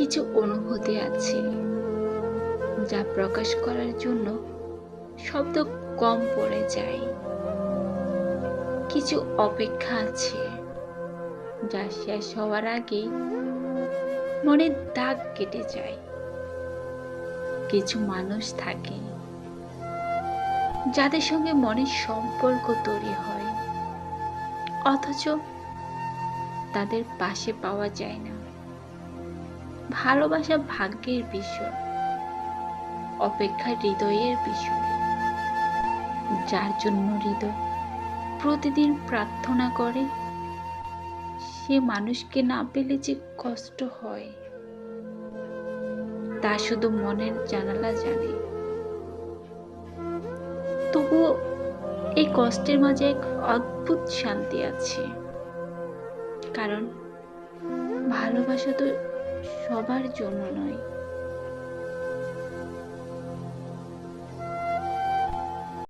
কিছু অনুভূতি আছে যা প্রকাশ করার জন্য শব্দ কম পড়ে যায়। কিছু অপেক্ষা আছে যা শেষ হওয়ার আগেই মনের দাগ কেটে যায়। কিছু মানুষ থাকে যাদের সঙ্গে মনের সম্পর্ক তৈরি হয়, অথচ তাদের পাশে পাওয়া যায় না। ভালোবাসা ভাগ্যের বিষয়, অপেক্ষা হৃদয়ের বিষয়। যার জন্য হৃদয় প্রতিদিন প্রার্থনা করে, সে মানুষকে না পেলে যে কষ্ট হয়, তা শুধু মনের জানালা জানে। তবুও এই কষ্টের মাঝে এক অদ্ভুত শান্তি আছে। কারণ ভালোবাসা তো সবার জন্য নয়।